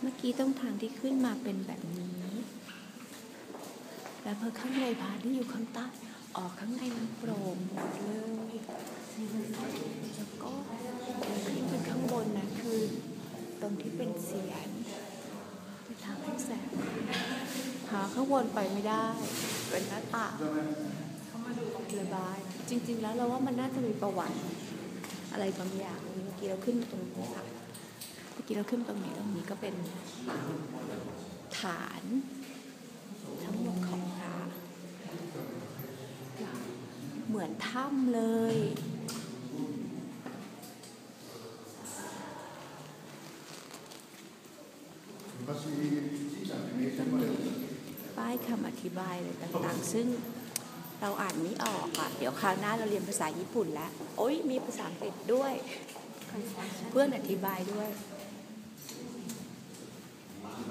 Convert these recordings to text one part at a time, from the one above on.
เมื่อกี้ต้องทางที่ขึ้นมาเป็นแบบนี้ แล้วพอข้างในผาที่อยู่ข้างใต้ออกข้างในมันโปร่งหมดเลยแล้วก็ขึ้นไปข้างบนนะคือ ตรงที่เป็นเสียนเป็นทางให้แสงหาข้างบนไปไม่ได้ เป็นหน้าต่างระบาย จริง ๆ แล้วเราว่ามันน่าจะมีประวัติ อะไรบางอย่างเมื่อกี้เราขึ้นมาตรงนี้ค่ะ มื่อกี้เราขึ้นตรงนี้ตรงนี้ก็เป็นฐานทั้งหมดของพระเหมือนถ้ำเลย ป้ายคำอธิบายอะไรต่างๆ ซึ่งเราอ่านไม่ออกอะ เดี๋ยวคราวหน้าเราเรียนภาษาญี่ปุ่นแล้ว โอ้ยมีภาษาอังกฤษด้วย เพื่อนอธิบายด้วย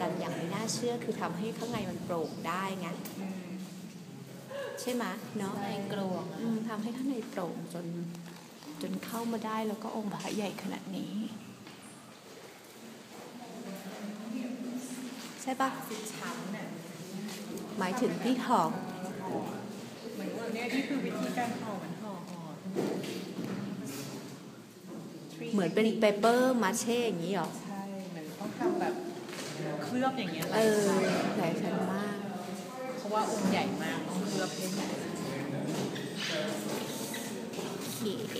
น่าอัศจรรย์อย่างไม่น่าเชื่อคือทำให้ข้างในมันโปร่งได้ไงใช่ไหมเนาะในกรวงอืมทำให้ข้างในโปร่งจนจนเข้ามาได้แล้วก็องค์พระใหญ่ขนาดนี้ ใช่ปะสิบชั้นน่ะหมายถึงที่ห่อเหมือนว่าเนี่ยนี่คือวิธีการห่อเหมือนห่อห่อเหมือนเป็นเปเปอร์มาเช่อย่างนี้หรอใช่เหมือนต้องทำแบบเค ลือบอย่างเงี้ยหเอลายอชั้นหลายชั้นมาก เพราะว่าองค์ใหญ่มากต้องเคลือบให้ใหญ่โอเค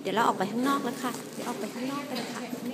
เดี๋ยวเราออกไปข้างนอกแล้วค่ะ เดี๋ยวออกไปข้างนอกกันค่ะเทคนิค